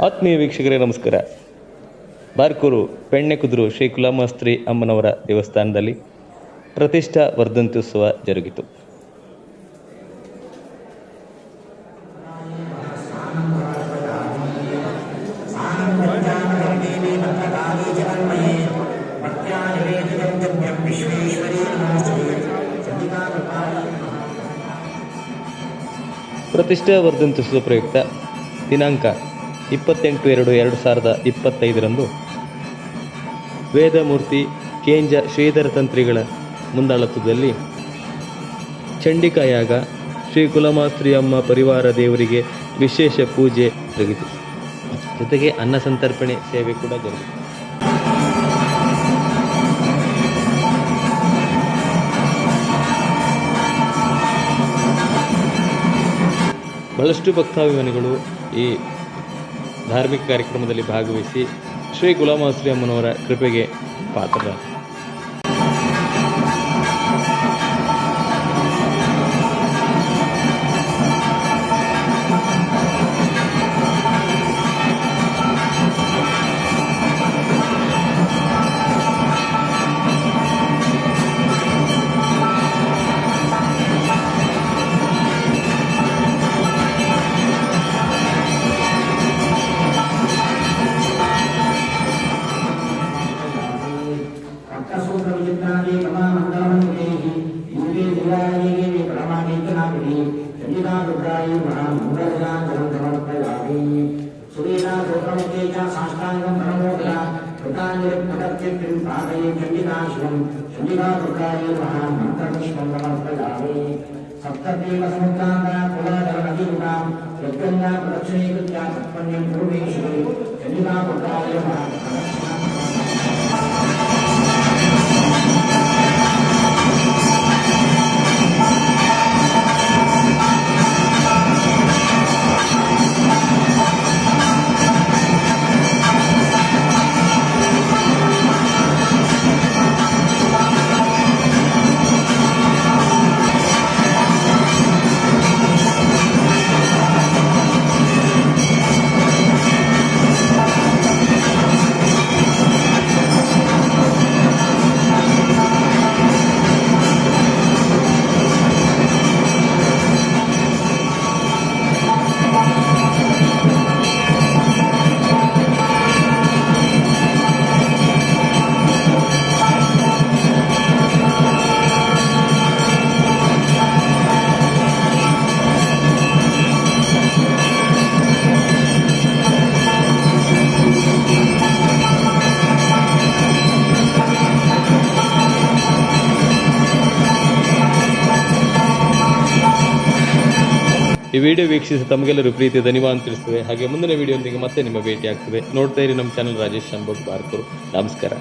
ಆತ್ಮೀಯ ವೀಕ್ಷಕರೇ, ನಮಸ್ಕಾರ. ಬಾರ್ಕೂರು ಪೆಣ್ಣೆಕುದುರು ಶ್ರೀ ಕುಲಾಮಾಸ್ತ್ರಿ ಅಮ್ಮನವರ ದೇವಸ್ಥಾನದಲ್ಲಿ ಪ್ರತಿಷ್ಠಾ ವರ್ಧಂತ್ಯುತ್ಸವ ಜರುಗಿತು. ಪ್ರತಿಷ್ಠಾ ವರ್ಧಂತ್ಯುತ್ಸವ ಪ್ರಯುಕ್ತ ದಿನಾಂಕ ಇಪ್ಪತ್ತೆಂಟು ಎರಡು ಎರಡು ಸಾವಿರದ ಇಪ್ಪತ್ತೈದರಂದು ವೇದಮೂರ್ತಿ ಕೇಂಜ ಶ್ರೀಧರ ತಂತ್ರಿಗಳ ಮುಂದಾಳತ್ವದಲ್ಲಿ ಚಂಡಿಕಾಯಾಗ ಶ್ರೀ ಕುಲಮಾಸ್ತ್ರಿ ಅಮ್ಮ ಪರಿವಾರ ದೇವರಿಗೆ ವಿಶೇಷ ಪೂಜೆ ಜರುಗಿತು ಜೊತೆಗೆ ಅನ್ನ ಸಂತರ್ಪಣೆ ಸೇವೆ ಕೂಡ ಜರುಗಿತು. ಬಹಳಷ್ಟು ಭಕ್ತಾಭಿಮಾನಿಗಳು ಈ ಧಾರ್ಮಿಕ ಕಾರ್ಯಕ್ರಮದಲ್ಲಿ ಭಾಗವಹಿಸಿ ಶ್ರೀ ಗುಲಾಮಾಸ್ರಿ ಅಮ್ಮನವರ ಕೃಪೆಗೆ ಪಾತ್ರರಾದರು. శ్రీరాముడి చండికాభిప్రాయం మహామూలజనాంతరప్రయామి సురీరా సూత్రముఖేజ సాష్టాంగం ప్రణమోదర కృతాంజలి ప్రకర్తిత్రిం పాదయే చండికాశ్వం ಈ ವಿಡಿಯೋ ವೀಕ್ಷಿಸಿ ತಮಗೆಲ್ಲರೂ ಪ್ರೀತಿ ಧನ್ಯವಾದ ತಿಳಿಸ್ತದೆ ಹಾಗೆ ಮುಂದಿನ ವಿಡಿಯೋದೊಂದಿಗೆ ಮತ್ತೆ ನಿಮ್ಮ ಭೇಟಿ ಆಗ್ತದೆ ನೋಡ್ತಾ ಇರಿ ನಮ್ಮ ಚಾನಲ್ ರಾಜೇಶ್ ಶಂಭೋಗ್ ಭಾರತರು. ನಮಸ್ಕಾರ.